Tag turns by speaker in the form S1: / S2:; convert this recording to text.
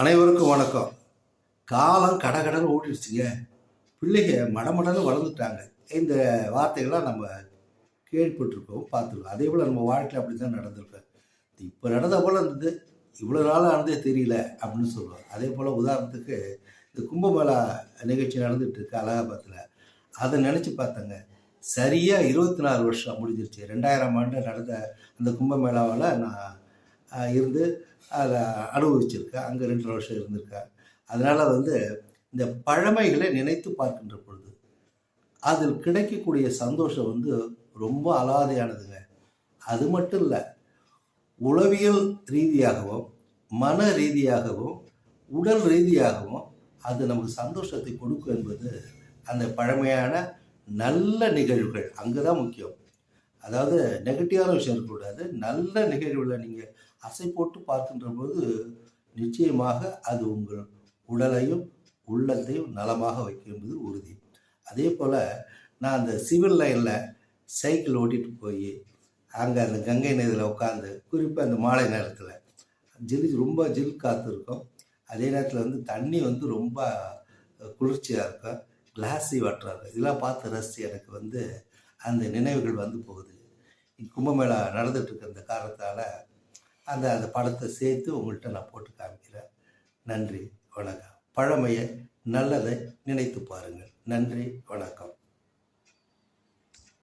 S1: அனைவருக்கும் வணக்கம். காலம் கடகடன்னு ஓடிடுச்சுங்க. பிள்ளைங்க மடமடன்னு வளர்ந்துட்டாங்க. இந்த வார்த்தைகள்லாம் நம்ம கேள்விப்பட்டிருக்கோம் பார்த்துருக்கோம். அதே போல் நம்ம வாழ்க்கையில் அப்படி தான் நடந்திருக்கோம் இப்போ நடந்த போல் இருந்தது இவ்வளோ நாளாக ஆனதே தெரியல அப்படின்னு சொல்லுவோம் அதே போல் உதாரணத்துக்கு இந்த கும்பமேளா நிகழ்ச்சி நடந்துட்டு இருக்கு அலகாபாத்தில் அதை நினச்சி பார்த்தேங்க. சரியாக இருபத்தி நாலு வருஷம் முடிஞ்சிருச்சு. ரெண்டாயிரம் ஆண்டு நடந்த அந்த கும்பமேளாவில் நான் இருந்து அதை அனுபவிச்சிருக்கா அங்கே ரெண்டு வருஷம் இருந்திருக்கா. அதனால் வந்து இந்த பழமைகளை நினைத்து பார்க்கின்ற பொழுது அதில் கிடைக்கக்கூடிய சந்தோஷம் வந்து ரொம்ப அலாதையானதுங்க. அது மட்டும் இல்லை உளவியல் ரீதியாகவும் மன ரீதியாகவும் உடல் ரீதியாகவும் அது நமக்கு சந்தோஷத்தை கொடுக்கும் என்பது அந்த பழமையான நல்ல நிகழ்வுகள். அங்கே தான் முக்கியம். அதாவது நெகட்டிவான விஷயம் இருக்கக்கூடாது. நல்ல நிகழ்வுகளை நீங்கள் அசை போட்டு பார்க்கின்ற போது நிச்சயமாக அது உங்கள் உடலையும் உள்ளத்தையும் நலமாக வைக்கும் என்பது உறுதி. அதே போல் நான் அந்த சிவில் லைனில் சைக்கிள் ஓட்டிகிட்டு போய் அங்கே அந்த கங்கை நதியில் உட்காந்து குறிப்பாக அந்த மாலை நேரத்தில் ஜில் ரொம்ப ஜில் காற்று இருக்கும். அதே நேரத்தில் வந்து தண்ணி வந்து ரொம்ப குளிர்ச்சியாக இருக்கும். கிளாஸி வாட்டராக இருக்கும். இதெல்லாம் பார்த்து ரசித்து எனக்கு வந்து அந்த நினைவுகள் வந்து போகுது. கும்பமேளா நடந்துட்டு இருக்க காரணத்தால் அந்த அந்த படத்தை சேர்த்து உங்கள்கிட்ட நான் போட்டு காமிக்கிறேன். நன்றி வணக்கம். பழமையை நல்லதை நினைத்து பாருங்கள். நன்றி வணக்கம்.